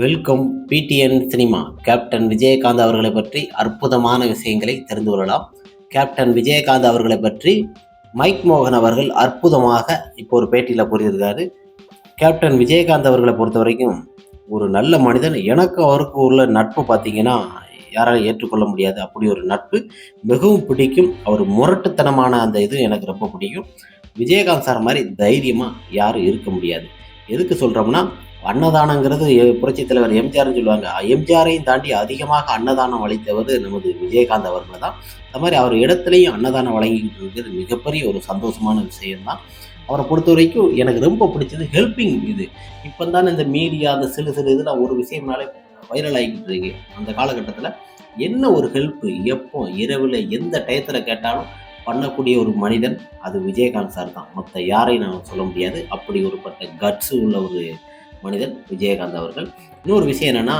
Welcome PTN cinema. Captain Vijayakanth அவர்களை பற்றி அற்புதமான விஷயங்களை தெரிந்து கொள்ளலாம். கேப்டன் விஜயகாந்த் அவர்களை பற்றி மைக் மோகன் அவர்கள் அற்புதமாக இப்போ ஒரு பேட்டியில் கூறியிருக்காரு. கேப்டன் விஜயகாந்த் அவர்களை பொறுத்த வரைக்கும் ஒரு நல்ல மனிதன். எனக்கு அவருக்கு உள்ள நட்பு பார்த்தீங்கன்னா யாராலும் ஏற்றுக்கொள்ள முடியாது. அப்படி ஒரு நட்பு மிகவும் பிடிக்கும். அவர் முரட்டுத்தனமான அந்த இது எனக்கு ரொம்ப பிடிக்கும். விஜயகாந்த் சார் மாதிரி தைரியமாக யாரும் இருக்க முடியாது. எதுக்கு சொல்கிறோம்னா அன்னதானங்கிறது எ- புரட்சித் தலைவர் எம்ஜிஆர்னு சொல்லுவாங்க. எம்ஜிஆரையும் தாண்டி அதிகமாக அன்னதானம் அளித்தவர் நமது விஜயகாந்த் அவர்கள் தான். அது மாதிரி அவர் இடத்துலையும் அன்னதானம் வழங்கிக்கிட்டு இருக்கிறது மிகப்பெரிய ஒரு சந்தோஷமான விஷயம்தான். அவரை பொறுத்த வரைக்கும் எனக்கு ரொம்ப பிடிச்சது ஹெல்பிங் இது. இப்போ தானே இந்த மீடியா அந்த சிறு சிறு இதில் ஒரு விஷயம்னாலே வைரல் ஆகிக்கிட்டு இருக்கு. அந்த காலகட்டத்தில் என்ன ஒரு ஹெல்ப்பு எப்போ இரவில் எந்த டயத்தில் கேட்டாலும் பண்ணக்கூடிய ஒரு மனிதன் அது விஜயகாந்த் சார் தான். மற்ற யாரையும் நான் சொல்ல முடியாது. அப்படி ஒருப்பட்ட கட்ஸு உள்ள ஒரு மனிதன் விஜயகாந்த் அவர்கள். இன்னொரு விஷயம் என்னென்னா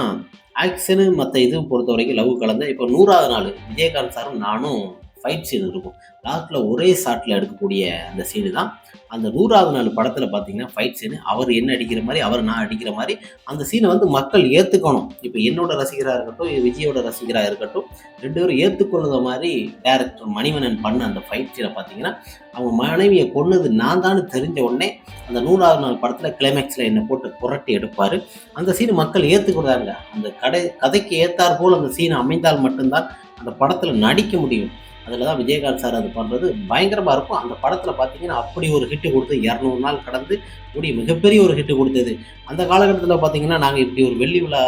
ஆக்ஷனு மற்ற இது பொறுத்த வரைக்கும் லவ் கலந்த இப்போ நூறாவது நாள். விஜயகாந்த் சாரும் நானும் ஃபைட் சீன் இருக்கும். லாஸ்ட்டில் ஒரே ஷாட்டில் எடுக்கக்கூடிய அந்த சீனு தான். அந்த நூறாவது நாள் படத்தில் பார்த்தீங்கன்னா ஃபைட் சீனு அவர் என்ன அடிக்கிற மாதிரி அவர் நான் அடிக்கிற மாதிரி அந்த சீனை வந்து மக்கள் ஏற்றுக்கணும் இப்போ என்னோட ரசிகராக இருக்கட்டும் விஜயோட ரசிகராக இருக்கட்டும் ரெண்டு பேரும் ஏற்றுக்கொள்ளுத மாதிரி டேரக்டர் மணிமணன் பண்ண அந்த ஃபைட் சீனை பார்த்தீங்கன்னா அவங்க மனைவியை கொன்னது நான் தான் தெரிஞ்ச உடனே அந்த நூறாவது நாள் படத்தில் கிளைமேக்ஸில் என்னை போட்டு புரட்டி எடுப்பார். அந்த சீன் மக்கள் ஏற்றுக்கிறாங்க அந்த கடை கதைக்கு ஏற்றாற்போல் அந்த சீன் அமைந்தால் மட்டும்தான் அந்த படத்தில் நடிக்க முடியும். அதில் தான் விஜயகாந்த் சார் அது பண்ணுறது பயங்கரமாக இருக்கும். அந்த படத்தில் பார்த்தீங்கன்னா அப்படி ஒரு ஹிட்டு கொடுத்து இரநூறு நாள் கடந்து கூடிய மிகப்பெரிய ஒரு ஹிட்டு கொடுத்தது. அந்த காலகட்டத்தில் பார்த்தீங்கன்னா நாங்கள் இப்படி ஒரு வெள்ளி விழா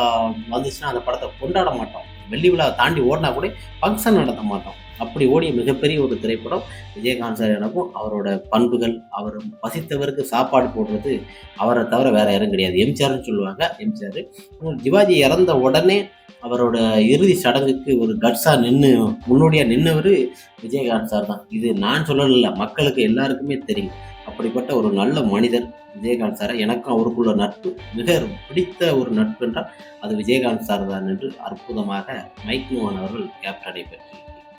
வந்துச்சுன்னா அந்த படத்தை கொண்டாட மாட்டோம். வெள்ளி விழாவை தாண்டி ஓடினா கூட ஃபங்க்ஷன் நடத்த மாட்டோம். அப்படி ஓடிய மிகப்பெரிய ஒரு திரைப்படம் விஜயகாந்த் சார் எனக்கும் அவரோட பண்புகள் அவர் பசித்தவருக்கு சாப்பாடு போடுறது அவரை தவிர வேறு யாரும் கிடையாது. எம்ஜிஆர்னு சொல்லுவாங்க எம்ஜிஆர் சிவாஜி இறந்த உடனே அவரோட இறுதி சடங்குக்கு ஒரு கட்ஸாக நின்று முன்னோடியாக நின்றவர் விஜயகாந்த் சார் தான். இது நான் சொல்லலை மக்களுக்கு எல்லாருக்குமே தெரியும். அப்படிப்பட்ட ஒரு நல்ல மனிதர் விஜயகாந்த் சாரை எனக்கும் அவருக்குள்ள நட்பு மிக பிடித்த ஒரு நட்பு என்றால் அது விஜயகாந்த் சார் தான் என்று அற்புதமாக மைக் மோகன் அவர்கள் கேப்டனை பற்றி